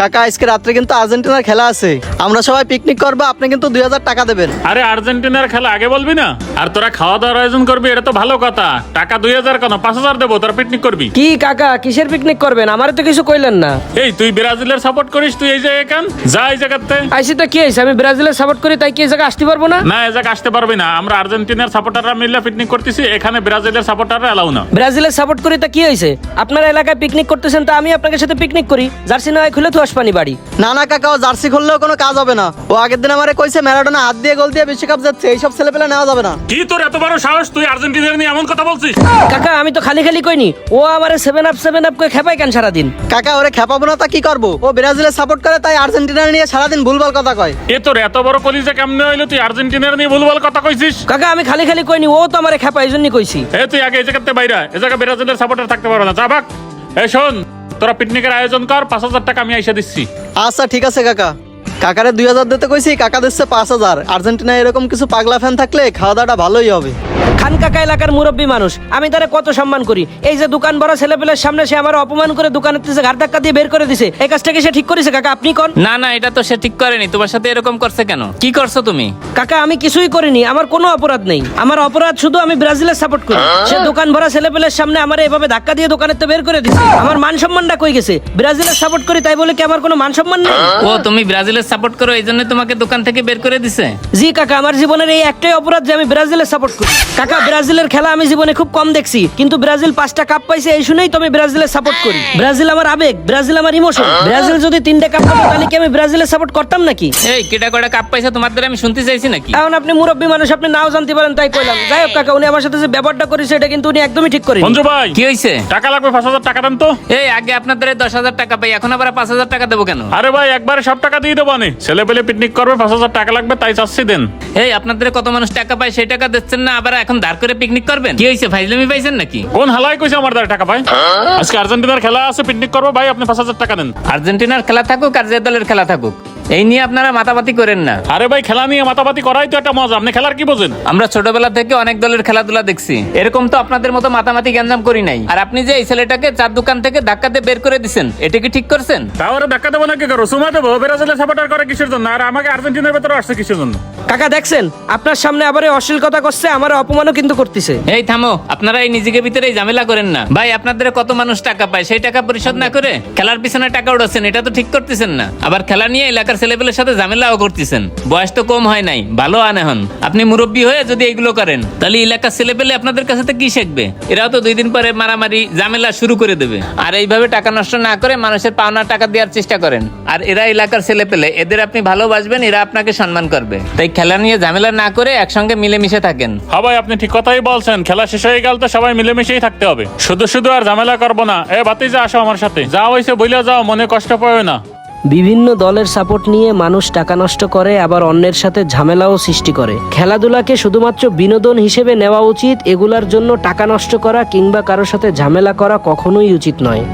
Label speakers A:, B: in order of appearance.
A: কাকা আজকে রাত্রে কিন্তু আর্জেন্টিনার খেলা আছে। আমরা সবাই পিকনিক করব আপনি কিন্তু দুই হাজার টাকা দেবেন।
B: আরে আর্জেন্টিনার খেলা আগে বলবি না? আর তোরা খাওয়া দাওয়ার আয়োজন করবি এটা তো ভালো কথা। টাকা দুই হাজার কেন? পাঁচ হাজার দেবো তোরা পিকনিক করবি?
C: কি কাকা কিসের পিকনিক করবেন? আমারে তো কিছু কইলেন না।
B: এই তুই ব্রাজিলের সাপোর্ট করিস তুই এই জায়গায় কেন? যা এই জায়গাতে।
C: আইসি তো কি হয়েছে আমি ব্রাজিলের সাপোর্ট করি তাই কি এই জায়গায় আসতে পারব না?
B: না এই জায়গায় আসতে পারবি না। আমরা আর্জেন্টিনার সাপোর্টাররা মিলে পিকনিক করতেছি এখানে ব্রাজিলের সাপোর্টাররা এলাও না।
C: ব্রাজিলের সাপোর্ট করি তা কি হয়েছে আপনার এলাকায় পিকনিক করতেছেন তা আমি আপনাদের সাথে পিকনিক করি। জার্সি নয় খুলে তো পানি বাড়ি
A: না না কাকা ও জার্সি খুললেও কোনো কাজ হবে না। ও আগের দিন আমারে কইছে ম্যারাডোনা হাত দিয়ে গোল দিয়ে বিশ্বকাপ যাচ্ছে এইসব ছেলে পেলে নেওয়া যাবে না।
B: কি তোর এত বড় সাহস? তুই আর্জেন্টিনার নিয়ে এমন কথা বলছিস?
C: কাকা আমি তো খালি খালি কইনি ও আমারে সেভেন আপ সেভেন আপ করে খেপাই কেন সারাদিন?
A: কাকা ওরে খেপাবো না তা কি করব? ও ব্রাজিলের সাপোর্ট করে তাই আর্জেন্টিনা নিয়ে সারাদিন ভুলভাল কথা কয়।
B: এ তোর এত বড় কলিজা কেমনে হইল? তুই আর্জেন্টিনার নিয়ে ভুলভাল কথা কইছিস?
C: কাকা আমি খালি খালি কইনি ও তো আমারে খেপাই এই জন্যই কইছি।
B: এ তুই আগে এই জায়গাতে বাইরা এ জায়গা ব্রাজিলের সাপোর্টার থাকতে পারবে না। যা ভাগ। এ শোন তোরা পিকনিকের আয়োজন কর, পাঁচ হাজার টাকা আমি আইসা দিচ্ছি।
A: আচ্ছা ঠিক আছে কাকা। কাকারে দুই হাজার দিতে কইছি, কাকা দিচ্ছে পাঁচ হাজার। আর্জেন্টিনা এরকম কিছু পাগলা ফ্যান থাকলে খাওয়া দাওয়াটা ভালোই হবে।
C: খান কাকা এলাকার মুরব্বী মানুষ। আমি তারে কত সম্মান করি। এই যে দোকান ভরা ছেলেপেলের সামনে সে আমার অপমান করে দোকানের থেকে ঘাট ধাক্কা দিয়ে বের করে দিছে। এই কাজটাকে সে ঠিক করেছে কাকা? আপনি কোন?
D: না না এটা তো সে ঠিক করেনি। তোমার সাথে এরকম করছে কেন? কি করছ তুমি?
C: কাকা আমি কিছুই করিনি। আমার কোনো অপরাধ নেই। আমার অপরাধ শুধু আমি ব্রাজিলের সাপোর্ট করি। সে দোকান ভরা ছেলেপেলের সামনে আমার এভাবে ধাক্কা দিয়ে দোকানের তো বের করে দিছে। আমার মান সম্মানটা কই গেছে? ব্রাজিলের সাপোর্ট করি তাই বলে কি আমার কোনো মান সম্মান নেই?
D: ও তুমি ব্রাজিলের সাপোর্ট করো এই জন্য তোমাকে দোকান থেকে বের করে দিছে?
C: জি কাকা আমার জীবনের এই একটাই অপরাধ যে আমি ব্রাজিলের সাপোর্ট করি। কাকা ব্রাজিলের খেলা আমি জীবনে খুব কম দেখছি কিন্তু ব্রাজিল পাঁচটা কাপ পাইছে এই শুনেই তো আমি ব্রাজিলের সাপোর্ট করি। ব্রাজিল আমার আবেগ ব্রাজিল আমার ইমোশন ব্রাজিল যদি তিনটা কাপ পাতো তাহলে কি আমি ব্রাজিলের সাপোর্ট করতাম নাকি?
D: এই কেটা কটা কাপ পাইছে তোমার দ্বারা আমি শুনতে চাইছি নাকি?
C: এখন আপনি মুরব্বী মানুষ আপনি নাও জানতে পারেন তাই কইলাম। যাই হোক কাকা উনি আমার সাথে যে ব্যাপারটা করেছে এটা কিন্তু উনি একদমই ঠিক করেন।
B: মঞ্জু ভাই
D: কি হয়েছে
B: টাকা লাগবে পাঁচ হাজার টাকা দেন তো।
D: এই আগে আপনার দ্বারা দশ হাজার টাকা পাই এখন আবার পাঁচ হাজার টাকা দেবো কেন?
B: আরে ভাই একবারে সব টাকা দিয়ে দেবো আমি। ছেলে পেলে পিকনিক করবে পাঁচ হাজার টাকা লাগবে তাই চাচ্ছি দেন।
D: এই আপনাদের কত মানুষ টাকা পায় সেই টাকা দিচ্ছেন না আবার এখন দাঁড় করে পিকনিক করবেন? কি হয়েছে ফাইজলামি পাইছেন নাকি?
B: কোন হালাই কইছে আমার দ্বারা টাকা ভাই? আজকে আর্জেন্টিনার খেলা আছে পিকনিক করব ভাই আপনি পাঁচ হাজার টাকা দেন
D: আর্জেন্টিনার খেলা থাকুক আর যে দলের খেলা থাকুক এই নিয়ে আপনারা মাতামাতি করেন না।
B: আরে ভাই খেলা নিয়ে মাতামাতি করাই তো একটা মজা আপনি খেলার কি বোঝেন?
D: আমরা ছোটবেলা থেকে অনেক দলের খেলাধুলা দেখছি। এরকম তো আপনাদের মতো মাতামাতি গ্যাঞ্জাম করি নাই। আর আপনি যে এই ছেলেটাকে চার দোকান থেকে ধাক্কা দিয়ে বের করে দিচ্ছেন এটা কি ঠিক করছেন?
B: তাহলে ধাক্কা দেবো নাকি করো? সুমা দেবো ব্রাজিলের সাপোর্টার করে কিসের জন্য? আর আমাকে আর্জেন্টিনার ভেতরে আসছে কিসের জন্য?
C: কাকা, দেখছেন? আপনার সামনে আবার অশ্লীল কথা করছে আমার অপমানও কিন্তু করতেছে।
D: এই থামো আপনারা এই নিজেকে ভিতরে এই ঝামেলা করেন না। ভাই, আপনাদের কত মানুষ টাকা পায়, সেই টাকা পরিশোধ না করে খেলার পিছনে টাকা উড়াচ্ছেন এটা তো ঠিক করতেছেন না। আবার খেলা নিয়ে এলাকার ছেলেপেলের সাথে ঝামেলাও করতেছেন। বয়স তো কম হয় নাই, ভালো আনে হন আপনি মুরব্বী হয়ে যদি এগুলো করেন, তাহলে এলাকার ছেলেপেলে আপনাদের কাছে তো কি শিখবে? এরাও তো দুই দিন পরে মারামারি, ঝামেলা শুরু করে দেবে। আর এইভাবে টাকা নষ্ট না করে মানুষের পাওনা টাকা দেওয়ার চেষ্টা করেন। আর এরা এলাকার ছেলেপেলে, এদের আপনি ভালোবাসবেন, এরা আপনাকে সম্মান করবে। তাই খেলা নিয়ে ঝামেলা না করে একসঙ্গে মিলেমিশে থাকেন।
B: হ্যাঁ ভাই আপনি ঠিক কথাই বলছেন। খেলা শেষ হয়ে গেল তো সবাই মিলেমিশেই থাকতে হবে। শুধু শুধু আর ঝামেলা করব না। এ বাতি যা আসো আমার সাথে। যা হয়েছে বইলে যাও মনে কষ্ট পাবে না।
C: বিভিন্ন দলের সাপোর্ট নিয়ে মানুষ টাকা নষ্ট করে আবার অন্যের সাথে ঝামেলাও সৃষ্টি করে। খেলাধুলাকে শুধুমাত্র বিনোদন হিসেবে নেওয়া উচিত। এগুলার জন্য টাকা নষ্ট করা কিংবা কারোর সাথে ঝামেলা করা কখনোই উচিত নয়।